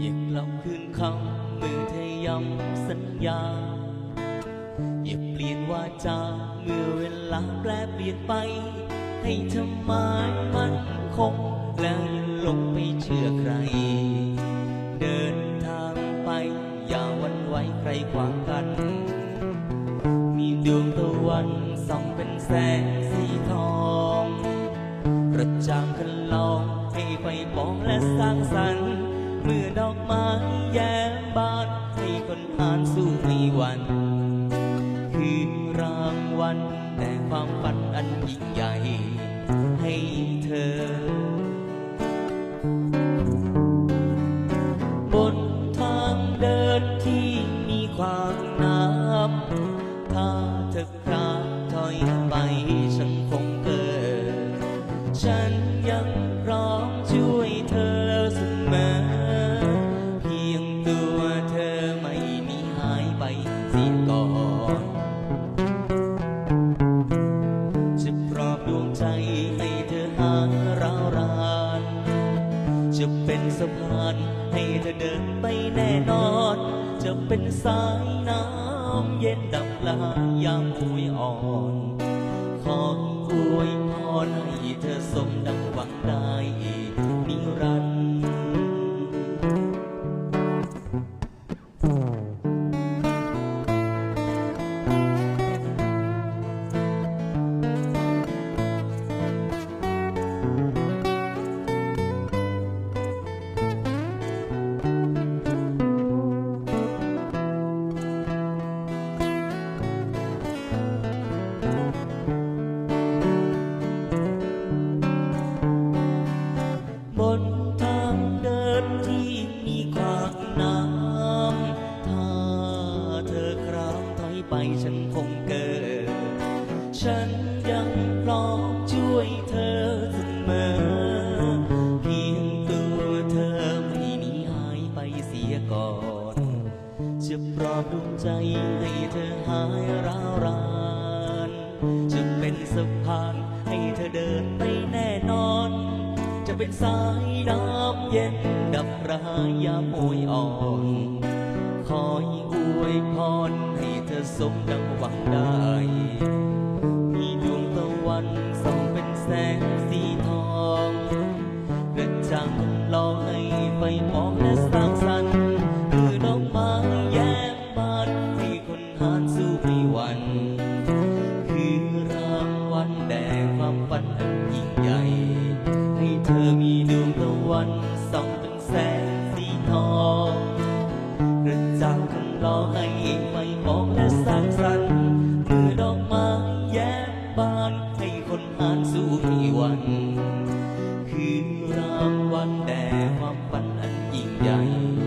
อย่ากลับคืนคำมือเธอย้ำสัญญา อย่าเปลี่ยนวาจาเมื่อเวลาแปรเปลี่ยนไป ให้ทำไมมันคง แล้วยังหลงไปเชื่อใคร เดินทางไป อย่าวันไหวใครขวางกัน มีดวงตะวันส่องเป็นแสงสีทองกระจ่างขันลองให้ไฟบองและสร้างสรรค์ มื่อดอกไม้แย้มบานให้คนอ่านสู้ในวัน คือรางวัลแต่ความฝันอันยิ่งใหญ่ให้เธอ บนทางเดินที่มีความน้ำถ้าเธอคลาดถอยไปฉันคงเกิดฉัน สียก่อนจะปลอบดวงใจให้เธอหาราวราน จะเป็นสะพานให้เธอเดินไปแน่นอน จะเป็นสายน้ำเย็นดับลายามมวยอ่อน ขออวยพรให้เธอสมด ไปฉันคงเกิด ฉันยังพร้อมช่วยเธอเสมอ เพียงตัวเธอไม่หนีหายไปเสียก่อน จะปลอบดวงใจให้เธอหายร้าวราน จะเป็นสะพานให้เธอเดินไปแน่นอน จะเป็นสายน้ำเย็นดับรายามโอยอ่อน สมดังหวังได้ มีดวงตะวันส่องเป็นแสงสีทองเระจ่างทำลองให้ไปมองแะ 压抑